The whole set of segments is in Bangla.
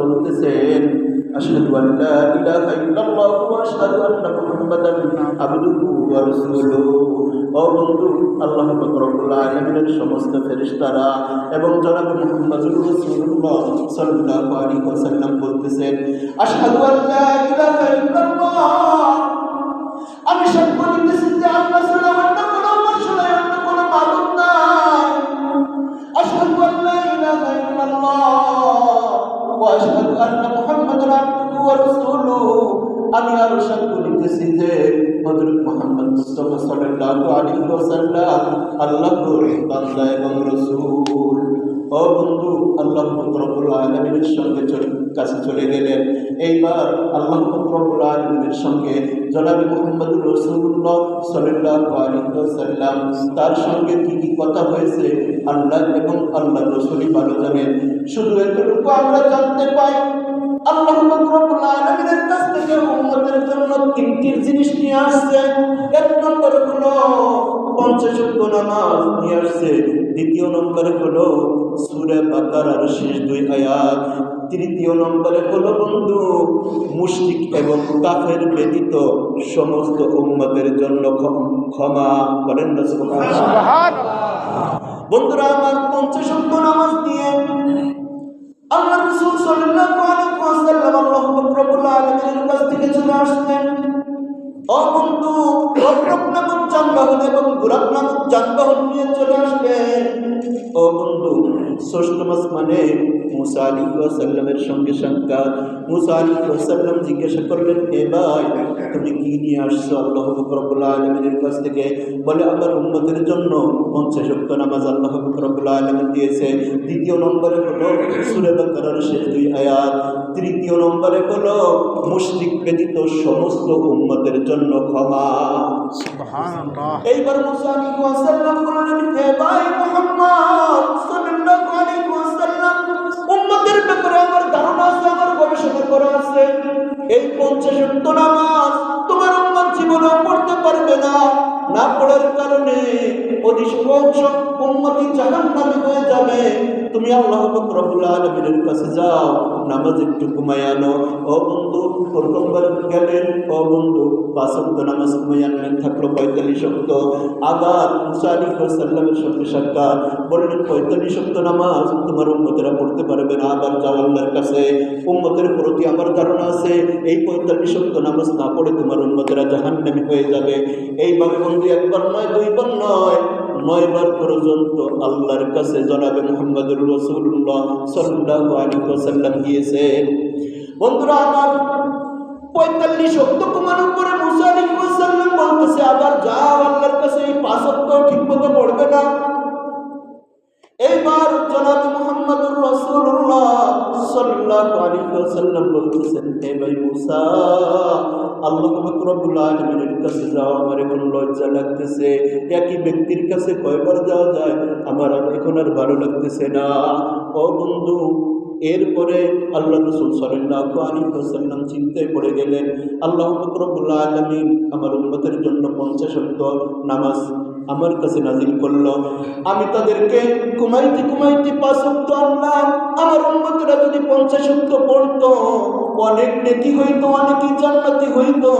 বলতেছেন, আশহাদু ইলাহা ওয়া আশহাদু আন্না মুহাম্মাদান আবদুহু ওয়া রাসূলুহু। ও বন্ধু, আল্লাহ রব্বুল আলামিনের সমস্ত ফেরেশতারা এবং জনাব মুহাম্মদুর রাসূলুল্লাহ সাল্লাল্লাহু আলাইহি বলতেছেন, আশহাদু ইলাহা ইল্লাল্লাহ। আমি সাক্ষ্য আশহাদু আন্না মুহাম্মাদান আবদুহু ওয়া রাসূলুহু। আমি আরও সাক্ষ্য দিতেছি যে, হযরত মুহাম্মদ মুস্তাফা সাল্লাল্লাহু আলাইহি ওয়াসাল্লাম আল্লাহর বান্দা এবং রাসূল। ও বন্ধু, আল্লাহ রব্বুল আলামিনের সঙ্গে চলে কাছে চলে গেলেন। এইবার আল্লাহ রব্বুল আলামিনের সঙ্গে জনাবি মুহাম্মদুর রাসূলুল্লাহ সাল্লাল্লাহু আলাইহি তার সঙ্গে কি কি কথা হয়েছে, আল্লাহ এবং আল্লাহ রাসূলই ভালো জানেন। শুধু এতটুকু আমরা জানতে পাই দ্বিতীয় নম্বরে হলো সুরে বাকারার শেষ দুই আয়াত তৃতীয় নম্বরে হলো বন্ধু মুশরিক এবং কাফের ব্যতীত সমস্ত উম্মতের জন্য ক্ষমা করেন বন্ধুরা আমার পঞ্চাশ নামাজ দিয়ে আল্লাহ রাসূল সাল্লাল্লাহু আলাইহি ওয়াসাল্লাম আল্লাহ রাব্বুল আলামিনের কাছ থেকে চলে আসলেন। যানবাহন এবং যানবাহন নিয়ে চলে ষষ্ঠ মাস মানে সাল্লামের সঙ্গে সাল্লাম জিজ্ঞাসা করলেন ভাই, তুমি কি নিয়ে আসছো? আল্লাহ রব্বুল আলমিনের কাছ থেকে? বলে, আমার উন্মতের জন্য পঞ্চাশ নামাজ আল্লাহ রব্বুল আলমিন দিয়েছে। দ্বিতীয় নম্বরে হলো শেষ দুই আয়াত। তৃতীয় নম্বরে হলো মুশরিক ব্যতীত সমস্ত উম্মতের জন্য ক্ষমা। এইবার মুসা আলাইহিস ওয়াসাল্লাম বললেন হে ভাই মুহাম্মদ সাল্লাল্লাহু আলাইহি ওয়াসাল্লাম উম্মতের ব্যাপারে আমার ধারণা আছে আমার গবেষণা করা আছে। এই পঞ্চাশ ওয়াক্ত নামাজ তোমার উম্মত জীবনেও পড়তে পারবে না। না পড়ার কারণে অধিকাংশ উম্মতি জাহান্নামী হয়ে যাবে। তুমি আল্লাহ রব্বুল আলামিনের কাছে যাও, নামাজ একটু ঘুমায় আনো ও বন্ধু প্রথমবার গেলেন। ও বন্ধু পাঁচ নামাজ আনলেন থাকল পঁয়তাল্লিশ অক্ত আবার মুসা আলী সাল্লামের সঙ্গে সাক্ষাৎ বললেন, পঁয়তাল্লিশ অক্ত নামাজ তোমার উম্মতেরা পড়তে পারবে না। আবার যাও আল্লাহর কাছে। উম্মতের প্রতি আমার ধারণা আছে, এই পঁয়তাল্লিশ অক্ত নামাজ না পড়ে তোমার উম্মতেরা জাহান্নামী হয়ে যাবে। এইভাবে বন্ধু, একবার নয়, দুইবার নয়। নয়বার পর্যন্ত আল্লাহর কাছে জনাবে মোহাম্মদুর রসুল্লাহ সাল্লাহ আলী ওসাল্লাম গিয়েছেন বন্ধুরা, আমার পঁয়তাল্লিশ অক্ত কমানোর পরে মুসা আলী ওসাল্লাম বলতেছে, আবার যাও আল্লাহর কাছে, এই পাঁচ অক্ত ঠিক মতো পড়বে না। এইবার জনাব মুহাম্মদুর রাসূলুল্লাহ সাল্লাল্লাহু আলাইহি ওয়াসাল্লাম বলতেছেন, হে ভাই মুসা, আল্লাহ পাক রব্বুল আলামিনের কাছে যাও, আমার এখন লজ্জা লাগতেছে। একই ব্যক্তির কাছে কয়বার যাওয়া যায়? আমার এখন আর ভালো লাগতেছে না। ও বন্ধু এরপরে আল্লাহ রসুল সাল্লাল্লাহু আলাইহি ওয়াসাল্লাম চিন্তায় পড়ে গেলেন, আল্লাহ পাক রব্বুল আলামিন আমার উম্মতের জন্য পঞ্চাশ ওয়াক্ত নামাজ আমার কাছে নাজিল করল। আমি তাদেরকে ঘুমাইতে ঘুমাইতে পাঁচ অক্ত আনলাম, আমার উন্মতরা যদি পঞ্চাশ অক্ত পড়তো, অনেক নেকি হইতো, অনেকই জান্নাতি হইতো।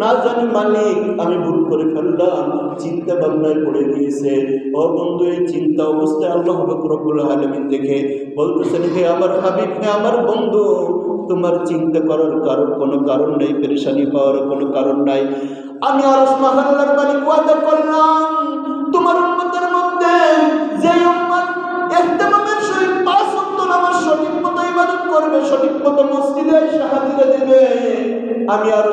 না জানি মালিক, আমি ভুল করে ফেললাম। চিন্তা ভাবনায় পড়ে গিয়েছে। ও বন্ধু, এই চিন্তা অবস্থায় আল্লাহ রব্বুল আলমিন দেখে বলতেছেন, হে আমার হাবিব, হে আমার বন্ধু, তোমার চিন্তা করার কারণ কোনো কারণ নেই, পেরেশানি হওয়ার কোনো কারণ নাই। আমি আরস মাহাল্লার মালিক, ওয়াদা করলাম, তোমার উম্মতের মধ্যে যে উম্মত ইহতিমামের সহিত পাঁচ ওয়াক্ত নামাজ সঠিক মতো ইবাদত করবে, সঠিক মতো মসজিদে হাজিরা দেবে, আমি আরস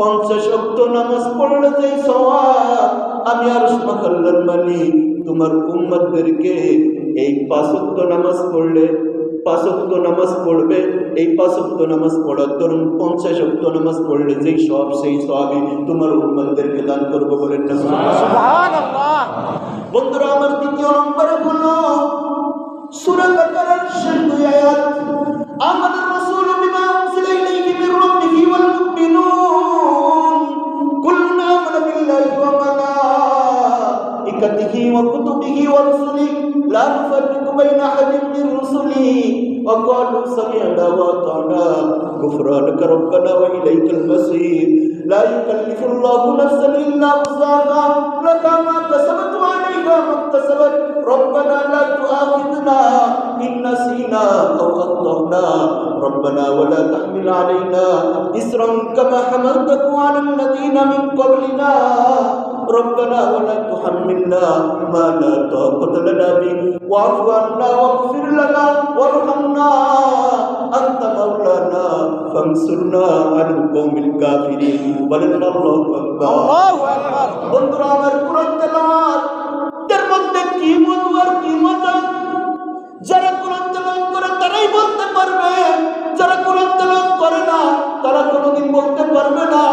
পঞ্চাশ ওয়াক্ত নামাজ পড়লে যেই সওয়াব আমি আরস মাহাল্লার মালিক তোমার উম্মতদেরকে এই পাঁচ ওয়াক্ত নামাজ পড়লে পাঁচ ওয়াক্ত নামাজ পড়বে এই পাঁচ ওয়াক্ত নামাজ পড়ার ধরুন পঞ্চাশ ওয়াক্ত নামাজ পড়লে যেই সব সেই সবই তোমার উম্মতদেরকে দান করব বলেন না বন্ধুরা আমার দ্বিতীয় নম্বরে হলো সূরা বাকারার শেষ দুই আয়াত। আমাদের وسننه وكتبه ورسله لا نفرق بين أحد من رسله وقالوا سمعنا وأطعنا غفرانك ربنا وإليك المصير لا يكلف الله نفسا إلا وسعها لها ما كسبت وعليها ما اكتسبت ربنا لا تؤاخذنا إن نسينا أو أخطأنا ربنا ولا تحمل علينا إسرا كما حملته على الذين من قبلنا ربنا ولا تحملنا ما لا طاقة لنا به واعف عنا واغفر لنا وارحمنا أنت مولانا فانصرنا على القوم الكافرين ولنا الله أكبر বন্ধুরা আমার কোরআন তেলাওয়াত এর মধ্যে কি মধু আর কি মজা যারা কোরআন তেলাওয়াত করে তারাই বলতে পারবে যারা কোরআন তেলাওয়াত করে না তারা কোনোদিন বলতে পারবে না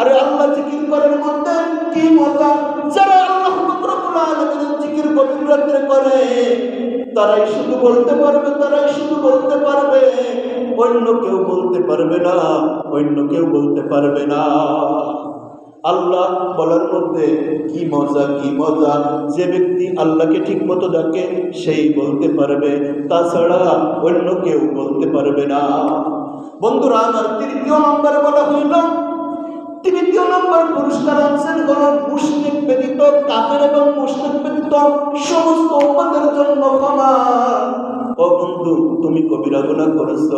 আরে আল্লাহ জিকির করার মধ্যে কি মজা? যারা আল্লাহ রব্বুল আলামিনের জিকির গভীর করে, তারাই শুধু বলতে পারবে, তারাই শুধু বলতে পারবে। অন্য কেউ বলতে পারবে না, অন্য কেউ বলতে পারবে না। আল্লাহ বলার মধ্যে কি মজা কি মজা? যে ব্যক্তি আল্লাহকে ঠিক মতো ডাকে, সেই বলতে পারবে। তাছাড়া অন্য কেউ বলতে পারবে না। বন্ধুরা, আমার তৃতীয় নম্বরে বলা হইল তৃতীয় নম্বর পুরস্কার হল মুসলিম ব্যতীত কাফের এবং মুসলিম ব্যতীত সমস্ত উম্মতের জন্য ক্ষমা। ও বন্ধু, তুমি কবিরা গুনাহ করেছ।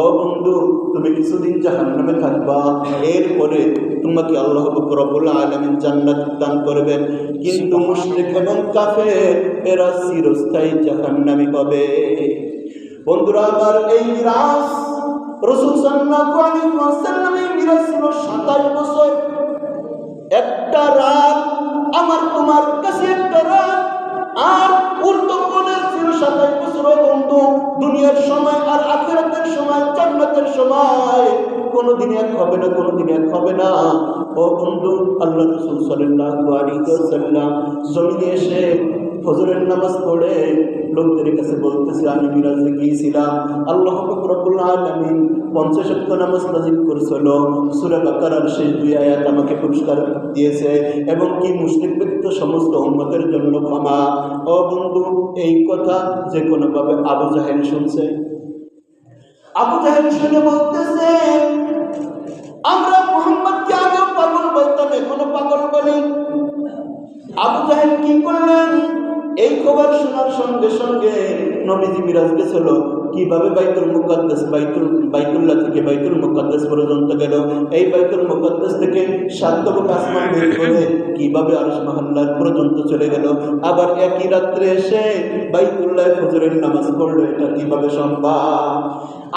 ও বন্ধু, তুমি কিছুদিন জাহান্নামে থাকবা। এরপরে তোমাকে আল্লাহ রব্বুল আলামিন জান্নাত দান করবেন। কিন্তু মুশরিক এবং কাফের, এরা চিরস্থায়ী জাহান্নামী পাবে বন্ধুরা, আমার এই মিরাজ রসুল সাল্লাল্লাহু আলাইহি ওয়াসাল্লামের মিরাজ ছিল 27 বছর। একটা রাত আমার তোমার কাছে একটা রাত। আর উর্দুকনের ছিল সাতাশ বছর বন্ধু, দুনিয়ার সময় আর আখেরাতের সময়, জান্নাতের সময়। কোনো দিন এক হবে না কোনো দিন এক হবে না। ও বন্ধু আল্লাহ রসুল সাল্লাল্লাহু আলাইহি ওয়াসাল্লাম জমিনে এসে ফজরের নামাজ পড়ে লোকদের কাছে বলতেছে, আমি মিরাজে গিয়েছিলাম। আল্লাহ রব্বুল আলামিন পঞ্চাশ নামাজ নাজিল করেছিল। সূরা বাকারার শেষ দুই আয়াত আমাকে পুরস্কার দিয়েছে এবং কি মুসলিম ব্যতীত সমস্ত উম্মতের জন্য ক্ষমা। ও বন্ধু, এই কথা যে কোনোভাবে আবু জাহেল শুনছে। আবু জাহেল শুনে বলতেছে নবীজি মিরাজ গেছিল কীভাবে বাইতুল মুকাদ্দাস, বাইতুল, বাইতুল্লাহ থেকে বাইতুল মুকাদ্দাস পর্যন্ত গেল? এই বাইতুল মুকাদ্দাস থেকে সাতবক আসমান বের করে কীভাবে আরশ মহল্লার পর্যন্ত চলে গেল? আবার একই রাত্রে এসে বাইতুল্লাহ ফজরের নামাজ পড়ল, এটা কীভাবে সম্ভব?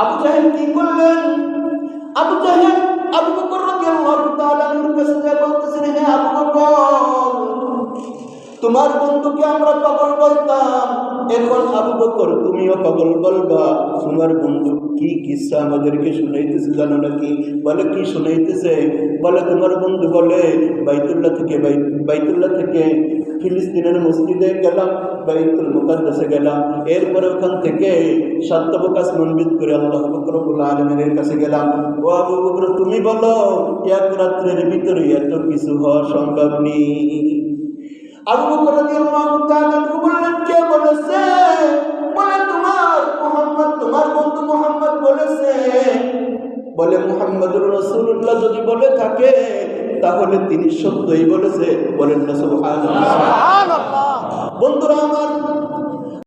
আবু জাহেল কি করলেন? আবু জাহেল আবু বকর রাদিয়াল্লাহু তাআলা কাছে বলতেছেন, হে আবু বকর তোমার বন্ধুকে আমরা পাগল বলতাম। এখন আবু বকর, তুমিও পাগল বলবা। তোমার বন্ধু, কি কিসা আমাদেরকে শুনাইতেছে জানো নাকি? বলে, কি শুনাইতেছে? বলে, তোমার বন্ধু বলে, বাইতুল্লাহ থেকে, বাই- বাইতুল্লাহ থেকে ফিলিস্তিনের মসজিদে গেলাম, বাইতুল মুকাদ্দাসে গেলাম। এরপরে ওখান থেকে সাতবকাশ মনবিদ করে আল্লাহ বকরবুল আলমের কাছে গেলাম। ও আবু বকর, তুমি বলো, এক রাত্রের ভিতরে এত কিছু হওয়া সম্ভব নেই। আবু বকর রাদিয়াল্লাহু তাআলা বললেন কে বলেছে? বলে তোমার মোহাম্মদ তোমার বন্ধু মোহাম্মদ বলেছে। বলে মুহাম্মদুর রাসূলুল্লাহ যদি বলে থাকে তাহলে তিনি সত্যই বলেছে। বলেন না সুবহানাল্লাহ। বন্ধুরা আমার